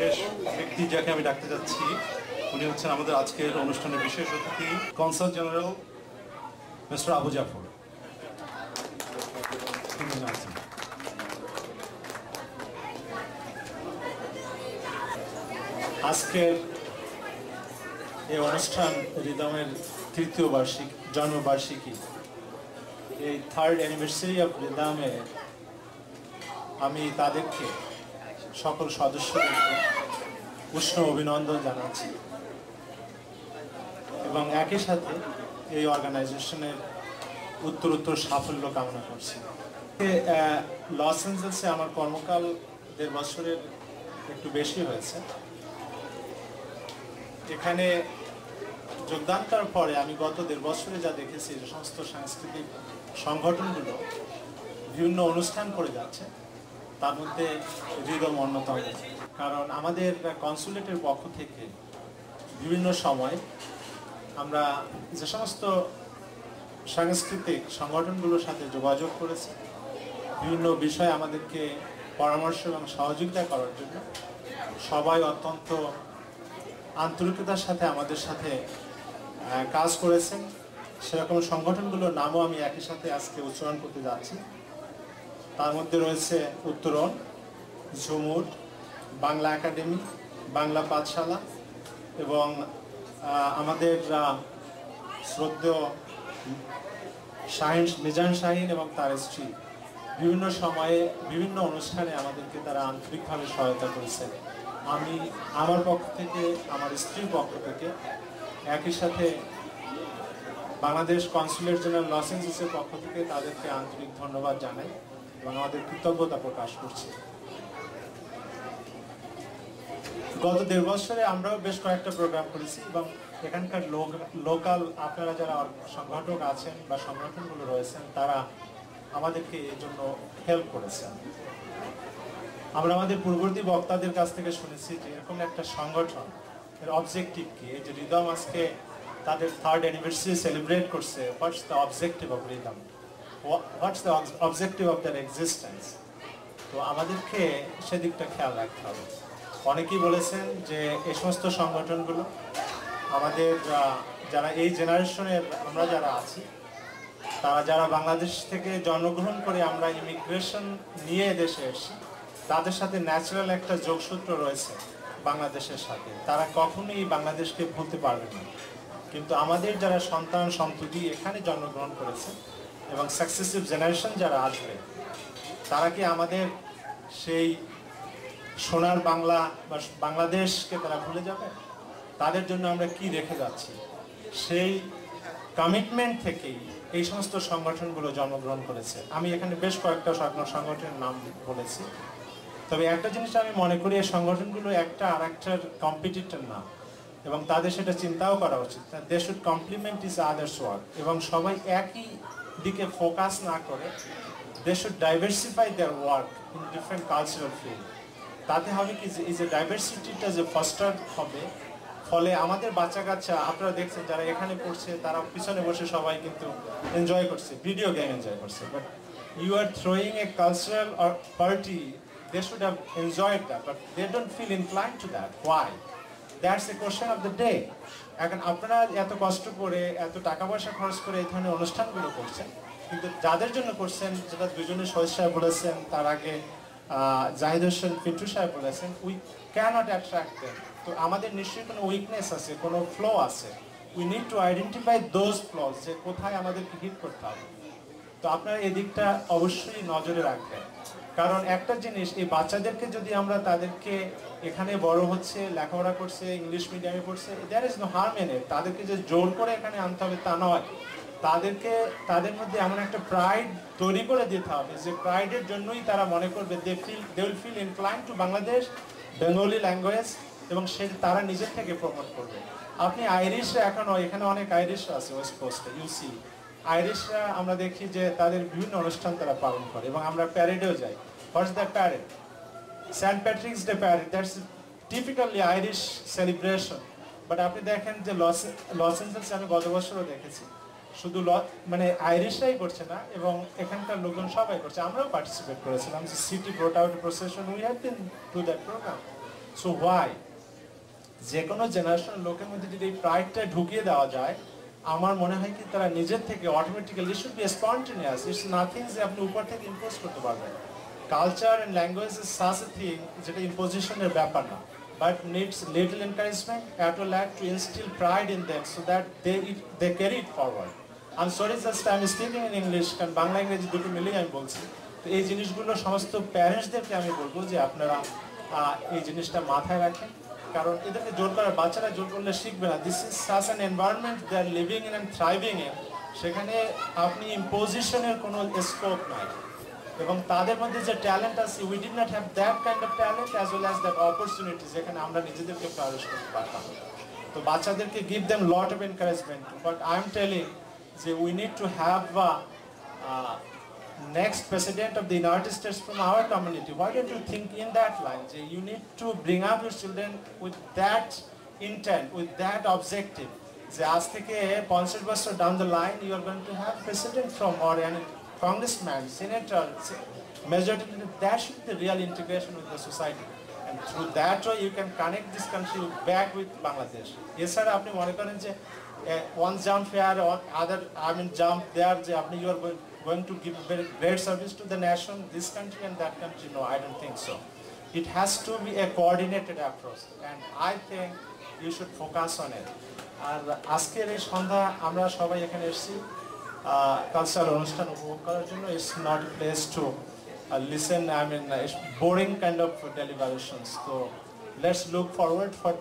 বেশ ব্যক্তি যাকে আমি ডাকতে যাচ্ছি, উনি হচ্ছেন আমাদের আজকের অনুষ্ঠানের বিশেষ অতিথি, consul general mister Abu Jafar. আজকের এই অনুষ্ঠান রিদমের তৃতীয় বার্ষিক, জন্মবার্ষিকী। এই থার্ড অ্যানিভার্সারি অফ রিদমে আমি তাদেরকে সকল সদস্যদেরকে উষ্ণ অভিনন্দন জানাচ্ছি। এবং একই সাথে এই অর্গানাইজেশনের উত্তরোত্তর সাফল্য কামনা করছি। লস এঞ্জেলসে আমার কর্মকাল দেড় বছরের একটু বেশি হয়েছে। এখানে যোগদান করার পরে আমি গত দেড় বছরে যা দেখেছি যে সমস্ত সাংস্কৃতিক সংগঠনগুলো বিভিন্ন অনুষ্ঠান করে যাচ্ছে। তার মধ্যে হৃদম অন্যতম। কারণ আমাদের কনসুলেটের পক্ষ থেকে বিভিন্ন সময় আমরা যে সমস্ত সাংস্কৃতিক সংগঠনগুলোর সাথে যোগাযোগ করেছি, বিভিন্ন বিষয়ে আমাদেরকে পরামর্শ এবং সহযোগিতা করার জন্য। সবাই অত্যন্ত আন্তরিকতার সাথে আমাদের সাথে কাজ করেছেন। সেরকম সংগঠনগুলোর নামও আমি একই সাথে আজকে উচ্চারণ করতে যাচ্ছি। তার মধ্যে রয়েছে উত্তরণ, ঝুমুর, বাংলা একাডেমি, বাংলা পাঠশালা এবং আমাদের শ্রদ্ধেয় শাহিন, মিজান শাহিন এবং তার স্ত্রী। বিভিন্ন সময়ে বিভিন্ন অনুষ্ঠানে আমাদেরকে তারা আন্তরিকভাবে সহায়তা করেছেন। আমি আমার পক্ষ থেকে, আমার স্ত্রীর পক্ষ থেকে একই সাথে বাংলাদেশ কনসুলেট জেনারেল লস এঞ্জেলসের পক্ষ থেকে তাদেরকে আন্তরিক ধন্যবাদ জানাই। এবং আমাদের কৃতজ্ঞতা প্রকাশ করছি। গত দেড় বছরে আমরাও বেশ কয়েকটা প্রোগ্রাম করেছি এবং এখানকার লোকাল আপনারা যারা সংগঠক আছেন বা সংগঠনগুলো রয়েছেন, তারা আমাদেরকে এর জন্য হেল্প করেছেন। আমরা আমাদের পূর্ববর্তী বক্তাদের কাছ থেকে শুনেছি যে এরকম একটা সংগঠন, এর অবজেক্টিভ কি? যে রিদম আজকে তাদের থার্ড অ্যানিভার্সারি সেলিব্রেট করছে what's the objective of Rhythm? What's the objective of their existence তো আমাদেরকে সেদিকটা খেয়াল রাখতে হবে। অনেকেই বলেছেন যে এই সমস্ত সংগঠনগুলো, আমাদের যারা এই জেনারেশনের আমরা যারা আছি, তারা যারা বাংলাদেশ থেকে জন্মগ্রহণ করে আমরা ইমিগ্রেশন নিয়ে দেশে এসেছি, তাদের সাথে ন্যাচারাল একটা যোগসূত্র রয়েছে বাংলাদেশের সাথে। তারা কখনোই বাংলাদেশকে ভুলতে পারবে না। কিন্তু আমাদের যারা সন্তান সন্ততি এখানে জন্মগ্রহণ করেছে এবং সাকসেসিভ জেনারেশন যারা আসবে, তারা কি আমাদের সেই সোনার বাংলা বা বাংলাদেশকে তারা ভুলে যাবে? তাদের জন্য আমরা কি রেখে যাচ্ছি? সেই কমিটমেন্ট থেকেই এই সমস্ত সংগঠনগুলো জন্মগ্রহণ করেছে। আমি এখানে বেশ কয়েকটা সংগ- সংগঠনের নাম বলেছি। তবে একটা জিনিস আমি মনে করি, এই সংগঠনগুলো একটা আর একটার কম্পিটিটর না। এবং তাদের সেটা চিন্তাও করা উচিত। They should complement each others work এবং সবাই একই দিকে ফোকাস না করে they should diversify their work in different cultural field তাতে হবে কি যে, এই যে ডাইভার্সিটিটা যে ফস্টার হবে, ফলে আমাদের বাচ্চা কাচ্চা আপনারা দেখছেন যারা এখানে পড়ছে, তারা পিছনে বসে সবাই কিন্তু এনজয় করছে ভিডিও গেম এনজয় করছে। But you are throwing a cultural party they should have enjoyed that but they don't feel incline to that why that's a question of the day এখন আপনারা এত কষ্ট করে, এত টাকা পয়সা খরচ করে এই ধরনের অনুষ্ঠানগুলো করছেন, কিন্তু যাদের জন্য করছেন, যেটা দুজনে শহীদ সাহেব বলেছেন, তার আগে জাহিদ হোসেন পিন্টু সাহেব বলেছেন উই ক্যানট অ্যাট্রাক্ট তো আমাদের নিশ্চয়ই কোনো উইকনেস আছে, কোনো ফ্লো আছে। We need to identify those flows যে কোথায় আমাদেরকে হিট করতে হবে। তো আপনারা এদিকটা অবশ্যই নজরে রাখবেন। কারণ একটা জিনিস, এই বাচ্চাদেরকে যদি আমরা তাদেরকে এখানে বড় হচ্ছে, লেখাপড়া করছে, ইংলিশ মিডিয়ামে পড়ছে there is no harm in তাদেরকে যে জোর করে এখানে আনতে হবে তা নয়। তাদেরকে, তাদের মধ্যে এমন একটা প্রাইড তৈরি করে দিতে হবে যে প্রাইডের জন্যই তারা মনে করবে they feel they will feel incline to Bangladesh Bengali language এবং সে, তারা নিজের থেকে প্রমোট করবে। আপনি আইরিশরা এখনও, এখানে অনেক আইরিশ আছে ওয়েস্ট কোস্টে ইউসি আইরিশরা আমরা দেখি যে তাদের বিভিন্ন অনুষ্ঠান তারা পালন করে এবং আমরা প্যারেডেও যাই। What's the parade Saint Patrick's day parade that's typically Irish celebration but আপনি দেখেন যে লস লস এঞ্জেলসে আমি গত বছরও দেখেছি। শুধু মানে আইরিশরাই করছে না, এবং এখানকার লোকজন সবাই করছে। আমরাও পার্টিসিপেট করেছিলাম যে city brought out procession we have been to that program so why যে কোনো জেনারেশনের লোকের মধ্যে যদি এই প্রাইডটা ঢুকিয়ে দেওয়া যায় আমার মনে হয় কি তারা নিজের থেকে automatically should be spontaneous it's nothing যে আপনি উপর থেকে ইম্পোজ করতে পারবেন। Culture and language is such a thing যেটা ইম্পোজিশনের ব্যাপার না। But needs little encouragement at lack to instill pride in them so that they it they carry it forward I sorry just I am speaking in English কারণ বাংলা ইংরেজি দুটো মিলেই আমি বলছি। তো এই জিনিসগুলো সমস্ত প্যারেন্টসদেরকে আমি বলব যে আপনারা এই জিনিসটা মাথায় রাখেন। কারণ এদেরকে জোর করে, বাচ্চারা জোর করলে শিখবে না। This is such an environment they are living in and thriving in সেখানে আপনি ইম্পোজিশনের কোনো স্কোপ নাই। এবং তাদের মধ্যে যে ট্যালেন্ট আছে we did not have that kind of talent as well as that opportunity যেখানে আমরা নিজেদেরকে প্রবেশ করতে পারতাম। তো বাচ্চাদেরকে give them lot of encouragement but I am telling যে we need to have next president of the United States from our community. Why don't you think in that line? Jay, You need to bring up your children with that intent, with that objective. যে আজ থেকে পঞ্চাশ বছর down the line you are going to have president from or an congressman, senator, se- majority leader. That should be the real integration with the society. And through that way you can connect this country back with Bangladesh. এছাড়া আপনি মনে করেন যে uh, one jump here or other I mean jump there যে আপনি you are going, going to give very great service to the nation, this country and that country. No, I don't think so. It has to be a coordinated approach and I think you should focus on it. আর আজকের এই সন্ধ্যা আমরা সবাই এখানে এসেছি cultural অনুষ্ঠান উপভোগ করার জন্য it's not place to listen I mean boring kind of deliberations তো let's look forward for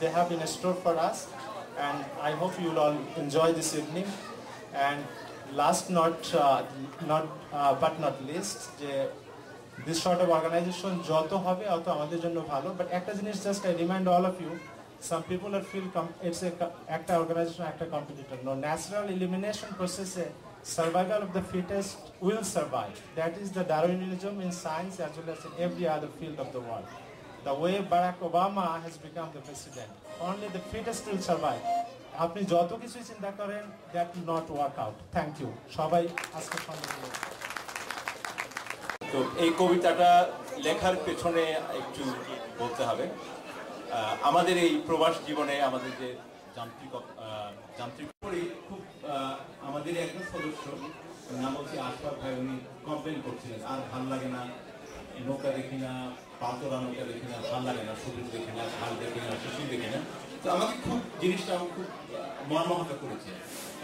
they have in store for us and I hope you will all enjoy this evening. And last not uh, not uh, but not least যে this sort of organization যত হবে অত আমাদের জন্য ভালো but একটা জিনিস just I remind all of you some people are feel com- it's a co- একটা organization একটা competitor no natural elimination process A survival of the fittest will survive that is the Darwinism in science as well as in every other field of the world the way Barack Obama has become the president. Only the fittest will survive. আপনি যত কিছু চিন্তা করেন that not work out thank you সবাই আজকে তো এই কবিতাটা লেখার পেছনে একটু বলতে হবে। আমাদের এই প্রবাস জীবনে আমাদের যে যান্ত্রিক যান্ত্রিক খুব আমাদের একজন সদস্য নাম হচ্ছে আশফাক ভাই, উনি কমপ্লেন করছিলেন, আর ভালো লাগে না, নৌকা দেখি না পাতরা নৌকা দেখি না, ভালো লাগে না, সবুজ দেখি না ঝাল দেখি না শিশির দেখি তো আমাকে খুব জিনিসটা আমার খুব মর্মাহত করেছে।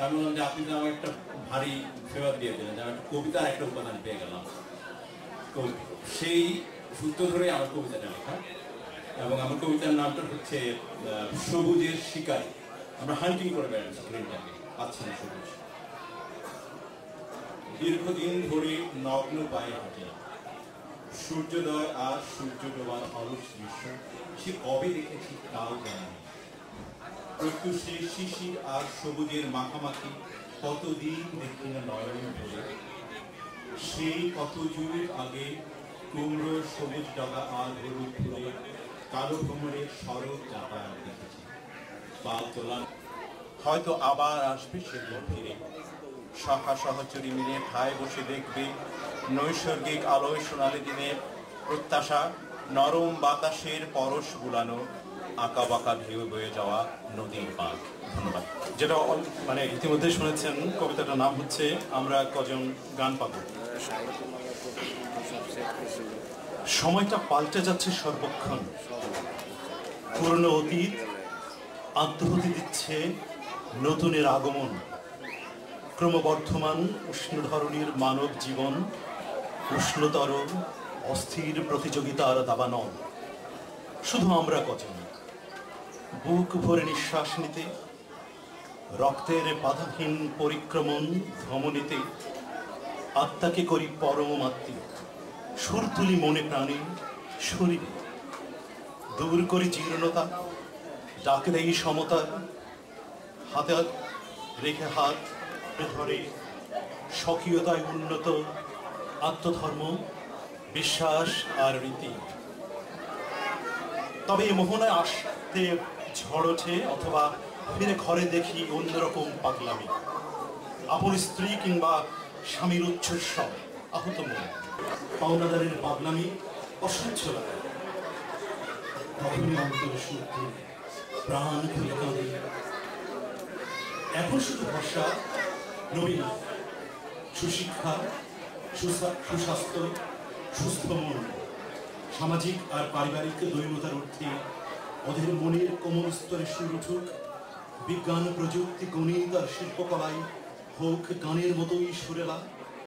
আমি বললাম যে, আপনি তো আমার একটা ভারী ফেভার দিয়ে দিলেন যে আমি একটা কবিতার একটা উপাদান পেয়ে গেলাম। সেই সূত্র ধরে আমার কবিতাটা লেখা। এবং আমার কবিতার নামটা হচ্ছে সবুজের শিকারী। আমরা হান্টিং করে বেড়াচ্ছি স্ক্রিনটাকে পাচ্ছি না সবুজ। দীর্ঘদিন ধরে নগ্ন পায়ে হাঁটি। সূর্যোদয় আর সূর্য ডোবার অলস দৃশ্য সে কবে দেখেছি তাও জানি। প্রত্যুষে শিশির আর সবুজের মাখামাখি, কতদিন দেখি না নয়ন সেই কত যুগ আগে কুমড়ো, সবুজ ডগা আর হলুদ ফুলে কালো ভ্রমণের সড়ক যাতায়াত দেখেছি। পাল তোলা হয়তো আবার আসবে সেগুলো ফিরে। সহা সহচরী মিলে ঠায় বসে দেখবে নৈসর্গিক আলোয় সোনালি দিনের প্রত্যাশা। নরম বাতাসের পরশ বুলানো আঁকা বাঁকা ঢেউ বয়ে যাওয়া নদীর পাক ধন্যবাদ। যেটা মানে ইতিমধ্যে শুনেছেন, কবিতাটার নাম হচ্ছে, আমরা কজন গান পাবো? সময়টা পাল্টে যাচ্ছে সর্বক্ষণ। পুরনো অতীত আত্মহতি দিচ্ছে নতুনের আগমন। ক্রমবর্ধমান উষ্ণ ধরনের মানব জীবন উষ্ণতর অস্থির প্রতিযোগিতার দাবানল। শুধু আমরা কজন? বুক ভরে নিঃশ্বাস নিতে, রক্তের বাধাহীন পরিক্রমণ ভ্রমণীতে আত্মাকে করি পরম আত্মীয় সুর তুলি মনে প্রাণে, শরীরে। দূর করি জীর্ণতা, ডাক দেই সমতার হাত রেখে হাত ধরে, স্বকীয়তায় উন্নত আত্মধর্ম বিশ্বাস আর রীতি। তবে এই মোহনায় আসতে ঝড় ওঠে অথবা ফিরে ঘরে দেখি অন্যরকম পাগলামি। আপন স্ত্রী কিংবা স্বামীর উচ্ছ্বসব আহত মন। পাওনাদারের পাগলামি অসহ্য লাগে। প্রাণ খুলে এখন শুধু ভরসা নবীন সুশিক্ষা, সুসা- সুস্বাস্থ্য সুস্থ মন সামাজিক আর পারিবারিক দৈন্যতার অর্থে ওদের মনের কোমল স্তরে সুর উঠুক বিজ্ঞান, প্রযুক্তি, গণিত আর শিল্পকলায় হোক গানের মতোই সুরেলা।